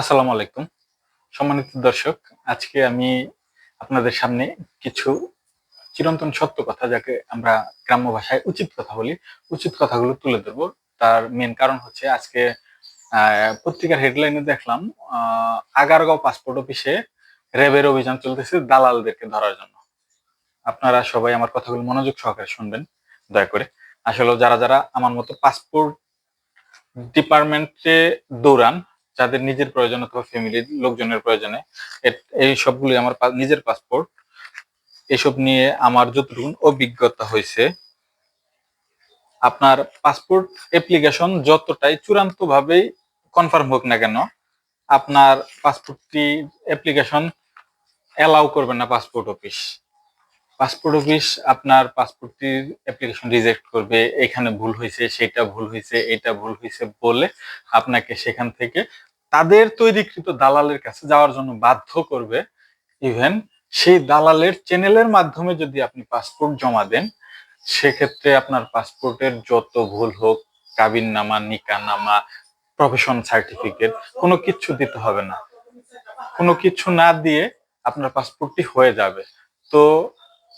আসসালামু আলাইকুম। সম্মানিত দর্শক, আজকে আমি আপনাদের সামনে কিছু চিরন্তন সত্য কথা যাকে আমরা গ্রাম্য ভাষায় উচিত কথা বলি। উচিত কথাগুলো তুলে ধরবো। তার মেন কারণ হচ্ছে আজকে পত্রিকার হেডলাইনে দেখলাম আগারগাঁও পাসপোর্ট অফিসে র্যাবের অভিযান চলতেছে দালালদেরকে ধরার জন্য। আপনারা সবাই আমার কথাগুলো মনোযোগ সহকারে শুনবেন, দয়া করে। আসলে যারা যারা আমার মতো পাসপোর্ট ডিপার্টমেন্টে দৌড়ান যাদের নিজের প্রয়োজন অথবা ফ্যামিলির লোকজনের প্রয়োজনে এই সবগুলি আমার নিজের পাসপোর্ট এসব নিয়ে আমার যতটুকু অভিজ্ঞতা হয়েছে, আপনার পাসপোর্ট অ্যাপ্লিকেশন যতটাই চূড়ান্ত ভাবেই কনফার্ম হোক না কেন, আপনার পাসপোর্টটি অ্যাপ্লিকেশন অ্যালাউ করবে না পাসপোর্ট অফিস পাসপোর্ট অফিস আপনার পাসপোর্টটির অ্যাপ্লিকেশন রিজেক্ট করবে, এখানে ভুল হয়েছে, সেটা ভুল হয়েছে, এটা ভুল হয়েছে বলে আপনাকে সেখান থেকে তাদের তৈরিকৃত দালালের কাছে যাওয়ার জন্য বাধ্য করবে ইভেন সেই দালালের চ্যানেলের মাধ্যমে যদি আপনি পাসপোর্ট জমা দেন সেক্ষেত্রে আপনার পাসপোর্টের যত ভুল হোক কাবিন নামা নিকা নামা প্রফেশন সার্টিফিকেট কোনো কিছু দিতে হবে না। কোনো কিছু না দিয়ে আপনার পাসপোর্টটি হয়ে যাবে। তো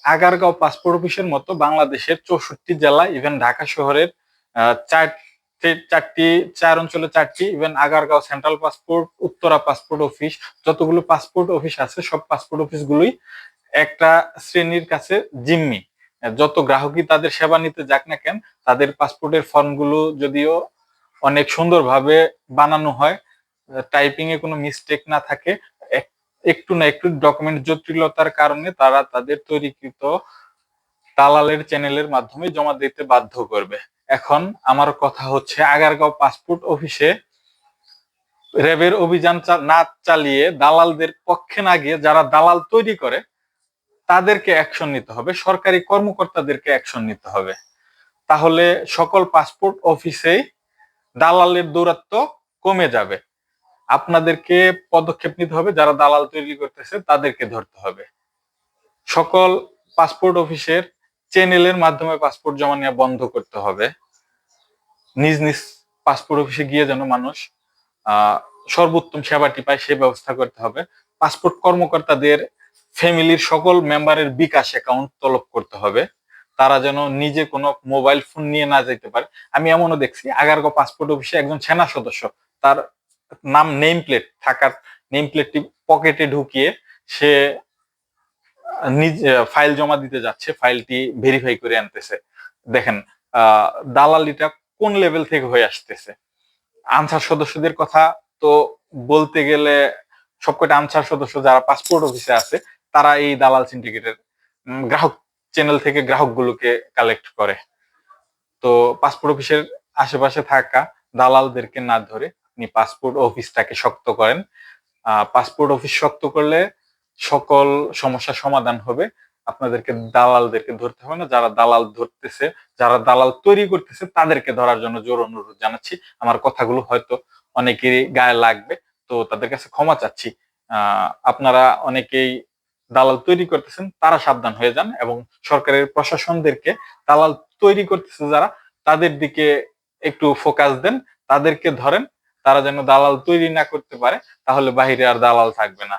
আগারগাঁও পাসপোর্ট অফিসের মতো বাংলাদেশের চৌষট্টি জেলা ইভেন ঢাকা শহরের আহ, চারটি, চার অঞ্চলে চারটি even Agargaon central passport Uttara passport office যতগুলো পাসপোর্ট অফিস আছে, সব পাসপোর্ট অফিসগুলোই একটা শ্রেণির কাছে জিম্মি। যত গ্রাহকই তাদের সেবা নিতে যাক না কেন, তাদের পাসপোর্টের ফর্মগুলো যদিও অনেক সুন্দরভাবে বানানো হয় টাইপিং এ কোনো মিস্টেক না থাকে, এক- একটু না একটু ডকুমেন্ট জটিলতার কারণে তারা তাদের তৈরিকৃত দালালের চ্যানেলের মাধ্যমে জমা দিতে বাধ্য করবে। এখন আমার কথা হচ্ছে আগারগাঁও পাসপোর্ট অফিসে র্যাবের অভিযান না চালিয়ে দালালদের পক্ষে না গিয়ে যারা দালাল তৈরি করে, তাদেরকে অ্যাকশন নিতে হবে, সরকারি কর্মকর্তাদেরকে অ্যাকশন নিতে হবে। তাহলে সকল পাসপোর্ট অফিসেই দালালের দৌরাত্ম কমে যাবে। আপনাদেরকে পদক্ষেপ নিতে হবে, যারা দালাল তৈরি করতেছে তাদেরকে ধরতে হবে। সকল পাসপোর্ট অফিসের চ্যানেলের মাধ্যমে পাসপোর্ট জমা নেওয়া বন্ধ করতে হবে। নিজ নিজ পাসপোর্ট অফিসে গিয়ে যেন মানুষ সর্বোত্তম সেবাটি পায় সে ব্যবস্থা করতে হবে। পাসপোর্ট কর্মকর্তাদের ফ্যামিলির সকল মেম্বারের বিকাশ অ্যাকাউন্ট তলব করতে হবে। তারা যেন নিজে কোনো মোবাইল ফোন নিয়ে না যেতে পারে। আমি এমনও দেখছি আগারগো পাসপোর্ট অফিসে একজন সেনা সদস্য, তার নাম নেম প্লেট থাকার নেম প্লেটটি পকেটে ঢুকিয়ে সে ফাইল জমা দিতে যাচ্ছে ফাইলটি ভেরিফাই করে আনতেছে। দেখেন দালালিটা কোন লেভেল থেকে হয়ে আসতেছে? আনসার সদস্যদের কথা তো বলতে গেলে সবকটা আনসার সদস্য যারা পাসপোর্ট অফিসে আছে, তারা এই দালাল সিন্ডিকেটের গ্রাহক চ্যানেল থেকে গ্রাহকগুলোকে কালেক্ট করে। তো পাসপোর্ট অফিসের আশেপাশে থাকা দালালদেরকে না ধরে আপনি পাসপোর্ট অফিসটাকে শক্ত করেন। পাসপোর্ট অফিস শক্ত করলে সকল সমস্যার সমাধান হবে। আপনাদেরকে দালালদেরকে ধরতে হবে না। যারা দালাল ধরতেছে, যারা দালাল তৈরি করতেছে, তাদেরকে ধরার জন্য জোর অনুরোধ জানাচ্ছি। আমার কথাগুলো হয়তো অনেকেরই গায়ে লাগবে, তো তাদের কাছে ক্ষমা চাচ্ছি। আপনারা অনেকেই দালাল তৈরি করতেছেন, তারা সাবধান হয়ে যান এবং সরকারের প্রশাসনদেরকে দালাল তৈরি করতেছে যারা, তাদের দিকে একটু ফোকাস দেন, তাদেরকে ধরেন, তারা যেন দালাল তৈরি না করতে পারে, তাহলে বাহিরে আর দালাল থাকবে না।